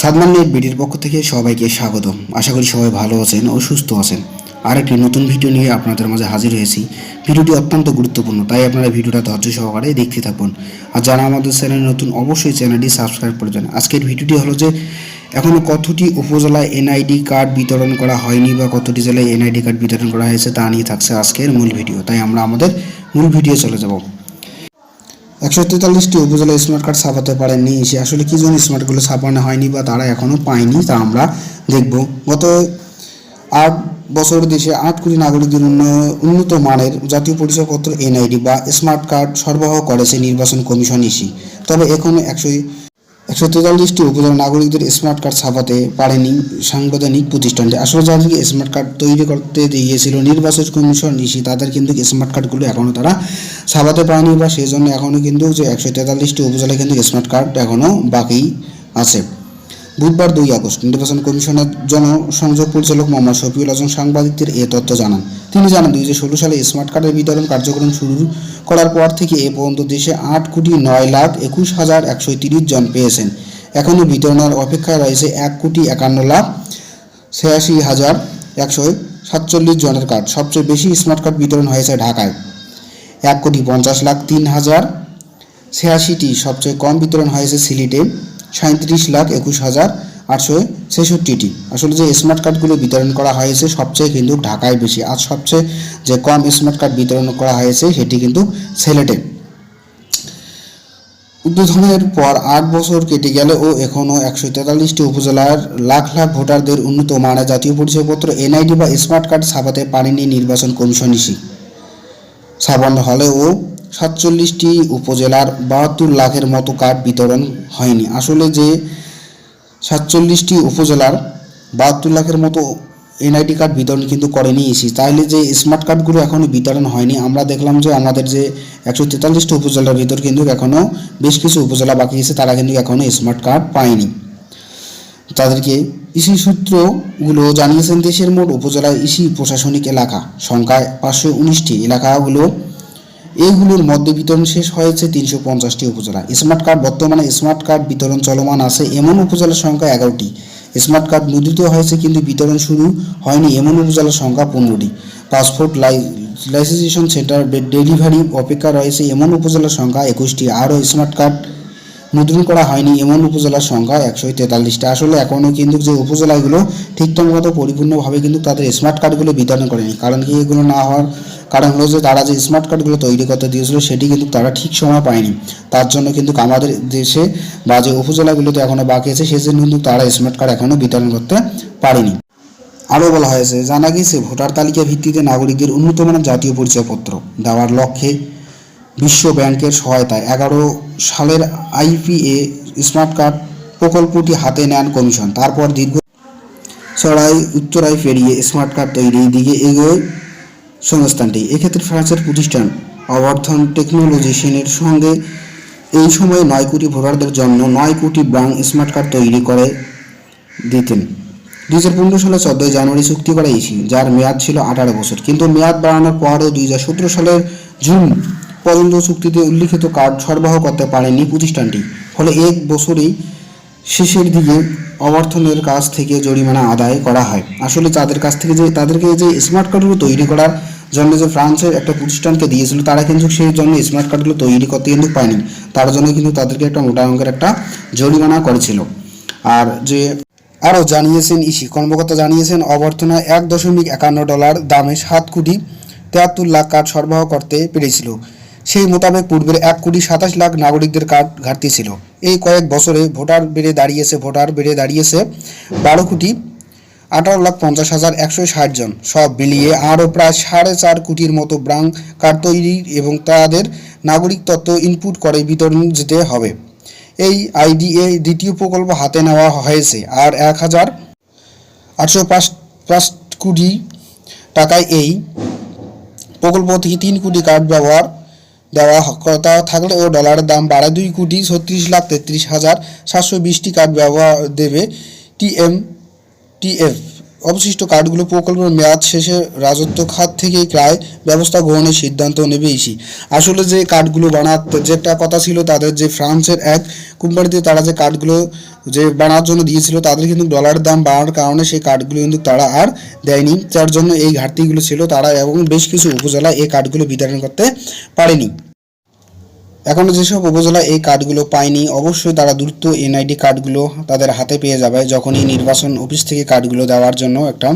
Sadman net বিডির পক্ষ থেকে সবাইকে স্বাগতম। আশা করি সবাই ভালো আছেন ও সুস্থ আছেন। আর একটি নতুন ভিডিও নিয়ে আপনাদের মাঝে হাজির হয়েছি। ভিডিওটি অত্যন্ত গুরুত্বপূর্ণ, তাই আপনারা ভিডিওটা ধৈর্য সহকারে দেখতে থাকুন। আর যারা আমাদের চ্যানেল নতুন, অবশ্যই চ্যানেলটি সাবস্ক্রাইব করে দেন। আজকের ভিডিওটি হলো যে এখনও কতটি উপজেলায় এনআইডি কার্ড বিতরণ করা হয়নি বা কতটি জেলায় এনআইডি কার্ড বিতরণ করা হয়েছে তা নিয়ে থাকছে আজকের মূল ভিডিও। তাই আমরা আমাদের মূল ভিডিও চলে যাব। একশো তেতাল্লিশটি উপজেলা স্মার্ট কার্ড ছাপাতে পারেননি। সে আসলে কী জন্য স্মার্টগুলো ছাপানো হয়নি বা তারা এখনও পায়নি, তা আমরা দেখব। গত আট বছর দেশে আট কোটি নাগরিকদের উন্ন- উন্নত মানের জাতীয় পরিচয়পত্র এনআইডি বা স্মার্ট কার্ড সরবরাহ করেছে নির্বাচন কমিশন ইসি। তবে এখনও একশো একশো তেতাল্লিশটি উপজেলা নাগরিকদের স্মার্ট কার্ড ছাপাতে পারেনি সাংবিধানিক প্রতিষ্ঠানটি। আসলে যাদেরকে স্মার্ট কার্ড তৈরি করতে দিয়েছিল নির্বাচন কমিশন ইসি তাদের কিন্তু স্মার্ট কার্ডগুলো এখনও তারা ছাপাতে পারেনি বা সেই জন্য এখনও কিন্তু যে একশো তেতাল্লিশটি উপজেলায় কিন্তু স্মার্ট কার্ড এখনও বাকি আছে। বুধবার দুই আগস্ট নির্বাচন কমিশনের জনসংযোগ পরিচালক মোহাম্মদ শফিউল আজম সাংবাদিকদের এ তথ্য জানান। তিনি জানান, দুই সালে স্মার্ট কার্ডের বিতরণ কার্যক্রম শুরু করার পর থেকে এ পর্যন্ত দেশে আট কোটি নয় লাখ একুশ হাজার একশো তিরিশ জন পেয়েছেন। এখনও বিতরণের অপেক্ষায় রয়েছে এক কোটি একান্ন লাখ ছিয়াশি হাজার একশো সাতচল্লিশ জনের কার্ড। সবচেয়ে বেশি স্মার্ট কার্ড বিতরণ হয়েছে ঢাকায়। এক কোটি পঞ্চাশ লাখ তিন হাজার ছিয়াশিটি সবচেয়ে কম বিতরণ হয়েছে সিলেটে। সাঁত্রিশ লাখ একুশ হাজার আটশো ছেষট্টিটি। আসলে যে স্মার্ট কার্ডগুলো বিতরণ করা হয়েছে সবচেয়ে কিন্তু ঢাকায় বেশি। আর সবচেয়ে যে কম স্মার্ট কার্ড বিতরণ করা হয়েছে সেটি কিন্তু সিলেটে উদ্বোধনের পর আট বছর কেটে গেলেও এখনও একশো তেতাল্লিশটি উপজেলার লাখ লাখ ভোটারদের উন্নত মানের জাতীয় পরিচয়পত্র, এনআইডি বা স্মার্ট কার্ড ছাপাতে পারেনি নির্বাচন কমিশন ইসি। ছাপানো হলেও সাতচল্লিশটি উপজেলার বাহাত্তর লাখের মতো কার্ড বিতরণ হয়নি। আসলে যে সাতচল্লিশটি উপজেলার বাহাত্তর লাখের মতো এনআইডি কার্ড বিতরণ কিন্তু করেনি ইসি। তাহলে যে স্মার্ট কার্ডগুলো এখনও বিতরণ হয়নি, আমরা দেখলাম যে আমাদের যে একশো তেতাল্লিশটি উপজেলার ভিতর কিন্তু এখনও বেশ কিছু উপজেলা বাকি আছে, তারা কিন্তু এখনও স্মার্ট কার্ড পায়নি। তাদেরকে ইসি সূত্রগুলো জানিয়েছেন, দেশের মোট উপজেলায় ইসি প্রশাসনিক এলাকা সংখ্যায় পাঁচশো উনিশটি। এলাকাগুলো এইগুলোর মধ্যে বিতরণ শেষ হয়েছে তিনশো পঞ্চাশটি উপজেলা। স্মার্ট কার্ড বর্তমানে স্মার্ট কার্ড বিতরণ চলমান আছে, এমন উপজেলার সংখ্যা এগারোটি। স্মার্ট কার্ড মুদ্রিত হয়েছে কিন্তু বিতরণ শুরু হয়নি, এমন উপজেলার সংখ্যা পনেরোটি। পাসপোর্ট লাই লাইসেন্সেশন সেন্টার ডেলিভারি অপেক্ষা রয়েছে, এমন উপজেলার সংখ্যা একুশটি। আরও স্মার্ট কার্ড মুদ্রণ করা হয়নি এমন উপজেলার সংখ্যা একশো তেতাল্লিশটা। আসলে এখনও কিন্তু যে উপজেলাগুলো ঠিকঠাক মতো পরিপূর্ণভাবে কিন্তু তাদের স্মার্ট কার্ডগুলো বিতরণ করেনি। কারণ কি এগুলো না হওয়ার কারণ হলো যে তারা যে স্মার্ট কার্ডগুলো তৈরি করতে দিয়েছিল সেটি কিন্তু তারা ঠিক সময় পায়নি। তার জন্য কিন্তু আমাদের দেশে বা যে উপজেলাগুলোতে এখনও বাকি আছে সেজন্য কিন্তু তারা স্মার্ট কার্ড এখনও বিতরণ করতে পারেনি। আরও বলা হয়েছে, জানা গিয়েছে, ভোটার তালিকা ভিত্তিতে নাগরিকদের উন্নত মানের জাতীয় পরিচয়পত্র দেওয়ার লক্ষ্যে বিশ্ব ব্যাংকের সহায়তায় এগারো সালের আইপিএ স্মার্ট কার্ড প্রকল্পটি হাতে নেন কমিশন। তারপর দীর্ঘ চড়াই উত্তরায় পেরিয়ে স্মার্ট কার্ড তৈরির দিকে এগোয় সংস্থানটি। এক্ষেত্রে ফ্রান্সের প্রতিষ্ঠান অবর্ধন টেকনোলজিশনের সঙ্গে এই সময়ে নয় কোটি ভোটারদের জন্য নয় কোটি ব্রাং স্মার্ট কার্ড তৈরি করে দিতেন। দুই হাজার পনেরো সালে চোদ্দই জানুয়ারি চুক্তি করা ইসি যার মেয়াদ ছিল আঠারো বছর। কিন্তু মেয়াদ বাড়ানোর পরও দুই হাজার সতেরো সালের জুন পর্যন্ত চুক্তিতে উল্লিখিত কার্ড সরবরাহ করতে পারেনি প্রতিষ্ঠানটি। ফলে এক বছরেই শেষের দিকে অবর্থনের কাছ থেকে জরিমানা আদায় করা হয়। আসলে তাদের কাছ থেকে যে তাদেরকে যে স্মার্ট কার্ডগুলো তৈরি করার জন্য যে ফ্রান্সের একটা প্রতিষ্ঠানকে দিয়েছিল, তারা কিন্তু সেই জন্য স্মার্ট কার্ডগুলো তৈরি করতে কিন্তু পায়নি তার জন্য কিন্তু তাদেরকে একটা মোটা অঙ্কের একটা জরিমানা করেছিল। আর যে আরও জানিয়েছেন ইসি, কর্মকর্তা জানিয়েছেন, অবর্তনা এক দশমিক একান্ন ডলার দামে সাত কোটি তেহাত্তর লাখ কার্ড সরবরাহ করতে পেরেছিল। সেই মোতাবেক পূর্বের এক কোটি সাতাশ লাখ নাগরিকদের কার্ড ঘাটতি ছিল। এই কয়েক বছরে ভোটার বেড়ে দাঁড়িয়েছে, ভোটার বেড়ে দাঁড়িয়েছে বারো কোটি আঠারো লাখ পঞ্চাশ হাজার একশো ষাট জন। সব মিলিয়ে আরও প্রায় সাড়ে চার কোটির মতো ব্রাং কার্ড তৈরি এবং তাদের নাগরিক তথ্য ইনপুট করে বিতরণ যেতে হবে। এই আইডিএ দ্বিতীয় প্রকল্প হাতে নেওয়া হয়েছে আর এক হাজার আটশো পাঁচ পাঁচ কোটি টাকায় এই প্রকল্প থেকে তিন কোটি কার্ড ব্যবহার দেওয়া কথা ও ডলারের দাম বাড়ায় দুই কোটি ছত্রিশ লাখ তেত্রিশ হাজার সাতশো বিশটি কার্ড ব্যবহার দেবে টিএম, টিএফ। অবশিষ্ট কার্ডগুলো প্রকল্পের মেয়াদ শেষে রাজত্ব খাত থেকে প্রায় ব্যবস্থা গ্রহণের সিদ্ধান্ত নেবে ইসি। আসলে যে কার্ডগুলো বানাতে যেটা কথা ছিল তাদের যে ফ্রান্সের এক কোম্পানিতে তারা যে কার্ডগুলো যে বানার জন্য দিয়েছিল, তাদের কিন্তু ডলারের দাম বাড়ার কারণে সেই কার্ডগুলো কিন্তু তারা আর দেয়নি। যার জন্য এই ঘাটতিগুলো ছিল তারা এবং বেশ কিছু উপজেলা এই কার্ডগুলো বিতরণ করতে পারেনি। এখনও যেসব উপজেলা এই কার্ডগুলো পায়নি, অবশ্যই তারা দ্রুত এনআইডি কার্ডগুলো তাদের হাতে পেয়ে যাবে যখনই নির্বাচন অফিস থেকে কার্ডগুলো দেওয়ার জন্য একটা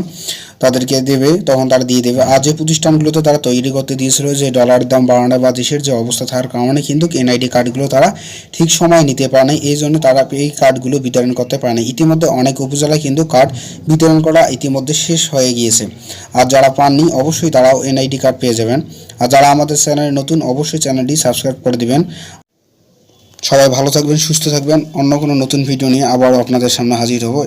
তাদেরকে দেবে, তখন তারা দিয়ে দেবে। আর যে প্রতিষ্ঠানগুলোতে তারা তৈরি করতে দিয়েছিল, যে ডলারের দাম বাড়ানো বা দেশের যে অবস্থা থাকার কারণে কিন্তু এনআইডি কার্ডগুলো তারা ঠিক সময় নিতে পারে না এই জন্য তারা এই কার্ডগুলো বিতরণ করতে পারে না ইতিমধ্যে অনেক উপজেলায় কিন্তু কার্ড বিতরণ করা ইতিমধ্যে শেষ হয়ে গিয়েছে। আর যারা পাননি, অবশ্যই তারাও এনআইডি কার্ড পেয়ে যাবেন। আর যারা আমাদের চ্যানেলে নতুন, অবশ্যই চ্যানেলটি সাবস্ক্রাইব করে দিবেন। সবাই ভালো থাকবেন, সুস্থ থাকবেন। অন্য কোনো নতুন ভিডিও নিয়ে আবারও আপনাদের সামনে হাজির হব।